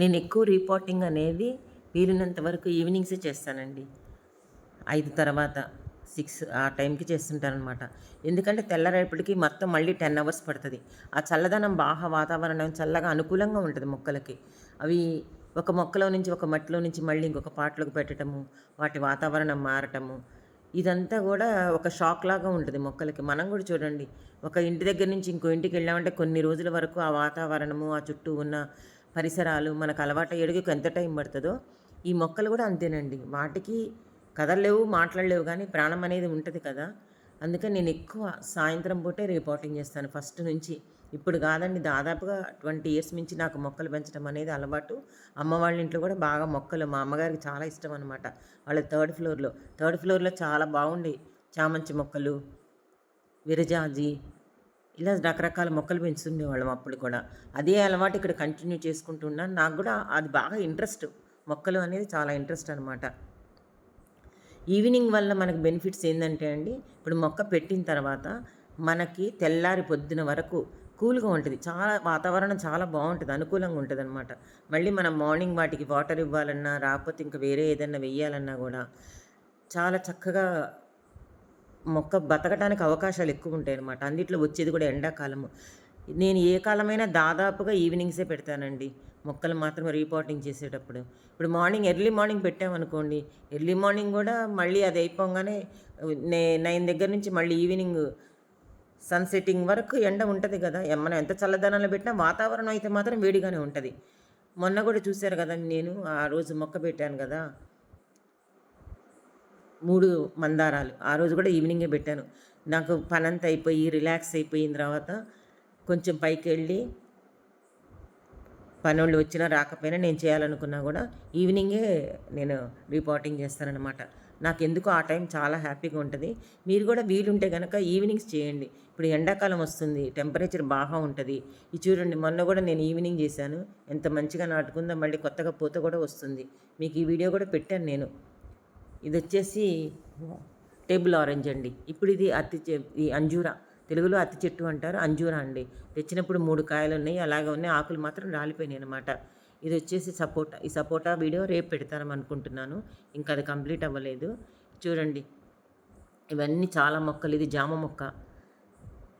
నేను ఎక్కువ రిపోర్టింగ్ అనేది వీలైనంత వరకు ఈవినింగ్సే చేస్తానండి. ఐదు తర్వాత సిక్స్ ఆ టైంకి చేస్తుంటారనమాట ఎందుకంటే తెల్లరేపటికి మొత్తం మళ్ళీ టెన్ అవర్స్ పడుతుంది. ఆ చల్లదనం బాగా వాతావరణం చల్లగా అనుకూలంగా ఉంటుంది మొక్కలకి. అవి ఒక మొక్కలో నుంచి ఒక మట్టిలో నుంచి మళ్ళీ ఇంకొక పాటలోకి పెట్టడము వాటి వాతావరణం మారటము ఇదంతా కూడా ఒక షాక్ లాగా ఉంటుంది మొక్కలకి. మనం కూడా చూడండి ఒక ఇంటి దగ్గర నుంచి ఇంకో ఇంటికి వెళ్ళామంటే కొన్ని రోజుల వరకు ఆ వాతావరణము ఆ చుట్టూ ఉన్న పరిసరాలు మనకు అలవాటు అయ్యేటికి ఎంత టైం పడుతుందో ఈ మొక్కలు కూడా అంతేనండి. వాటికి కదలలేవు మాట్లాడలేవు కానీ ప్రాణం అనేది ఉంటుంది కదా. అందుకని నేను ఎక్కువ సాయంత్రం పూటే రిపోర్టింగ్ చేస్తాను. ఫస్ట్ నుంచి ఇప్పుడు కాదండి దాదాపుగా ట్వంటీ ఇయర్స్ నుంచి నాకు మొక్కలు పెంచడం అనేది అలవాటు. అమ్మ వాళ్ళ ఇంట్లో కూడా బాగా మొక్కలు మా అమ్మగారికి చాలా ఇష్టం అనమాట వాళ్ళ థర్డ్ ఫ్లోర్లో థర్డ్ ఫ్లోర్లో చాలా బాగుండే చామంతి మొక్కలు విరజాజి ఇలా రకరకాల మొక్కలు పెంచుతుండేవాళ్ళం అప్పుడు కూడా. అదే అలవాటు ఇక్కడ కంటిన్యూ చేసుకుంటున్నాను నాకు కూడా అది బాగా ఇంట్రెస్ట్ మొక్కలు అనేది చాలా ఇంట్రెస్ట్ అనమాట ఈవినింగ్ వల్ల మనకు బెనిఫిట్స్ ఏంటంటే అండి ఇప్పుడు మొక్క పెట్టిన తర్వాత మనకి తెల్లారి పొద్దున వరకు కూల్గా ఉంటుంది. చాలా వాతావరణం చాలా బాగుంటుంది అనుకూలంగా ఉంటుంది అనమాట మళ్ళీ మనం మార్నింగ్ వాటికి వాటర్ ఇవ్వాలన్నా రాకపోతే ఇంకా వేరే ఏదన్నా వెయ్యాలన్నా కూడా చాలా చక్కగా మొక్క బతకడానికి అవకాశాలు ఎక్కువ ఉంటాయి అనమాట అన్నిట్లో వచ్చేది కూడా ఎండాకాలము. నేను ఏ కాలమైనా దాదాపుగా ఈవినింగ్సే పెడతానండి. మొక్కలు మాత్రం రీపాటింగ్ చేసేటప్పుడు. ఇప్పుడు మార్నింగ్ ఎర్లీ మార్నింగ్ పెట్టామనుకోండి ఎర్లీ మార్నింగ్ కూడా మళ్ళీ అది అయిపోగానే నే నైన్ దగ్గర నుంచి మళ్ళీ ఈవినింగ్ సన్సెట్టింగ్ వరకు ఎండ ఉంటుంది కదా. మనం ఎంత చల్లదనంలో పెట్టినా వాతావరణం అయితే మాత్రం వేడిగానే ఉంటుంది. మొన్న కూడా చూశారు కదా నేను ఆ రోజు మొక్క పెట్టాను కదా. మూడు మందారాలు. ఆ రోజు కూడా ఈవినింగే పెట్టాను. నాకు పనంతా అయిపోయి రిలాక్స్ అయిపోయిన తర్వాత కొంచెం పైకి వెళ్ళి పనోళ్ళు వచ్చినా రాకపోయినా నేను చేయాలనుకున్నా కూడా ఈవినింగే నేను రిపోర్టింగ్ చేస్తానన్నమాట. నాకు ఎందుకు ఆ టైం చాలా హ్యాపీగా ఉంటుంది. మీరు కూడా వీలుంటే కనుక ఈవినింగ్స్ చేయండి. ఇప్పుడు ఎండాకాలం వస్తుంది టెంపరేచర్ బాగా ఉంటుంది. ఇది చూడండి మొన్న కూడా నేను ఈవినింగ్ చేశాను. ఎంత మంచిగా నాటుకుందో మళ్ళీ కొత్తగా పూత కూడా వస్తుంది. మీకు ఈ వీడియో కూడా పెట్టాను నేను. ఇది వచ్చేసి టేబుల్ ఆరెంజ్ అండి. ఇప్పుడు ఇది అత్తి చె- ఈ అంజూరా. తెలుగులో అత్తి చెట్టు అంటారు అంజూరా అండి. తెచ్చినప్పుడు మూడు కాయలు ఉన్నాయి అలాగే ఉన్నాయి. ఆకులు మాత్రం రాలిపోయినాయి అనమాట ఇది వచ్చేసి సపోటా. ఈ సపోటా వీడియో రేపు పెడతారని అనుకుంటున్నాను. ఇంకా అది కంప్లీట్ అవ్వలేదు. చూడండి. ఇవన్నీ చాలా మొక్కలు. ఇది జామ మొక్క.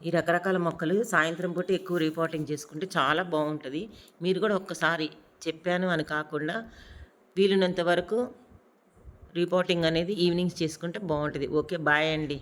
ఈ రకరకాల మొక్కలు సాయంత్రం పూట ఎక్కువ రిపోర్టింగ్ చేసుకుంటే చాలా బాగుంటుంది. మీరు కూడా ఒక్కసారి చెప్పాను అని కాకుండా వీలున్నంత వరకు రిపోర్టింగ్ అనేది ఈవినింగ్స్ చేసుకుంటే బాగుంటుంది. ఓకే బాయ్ అండి.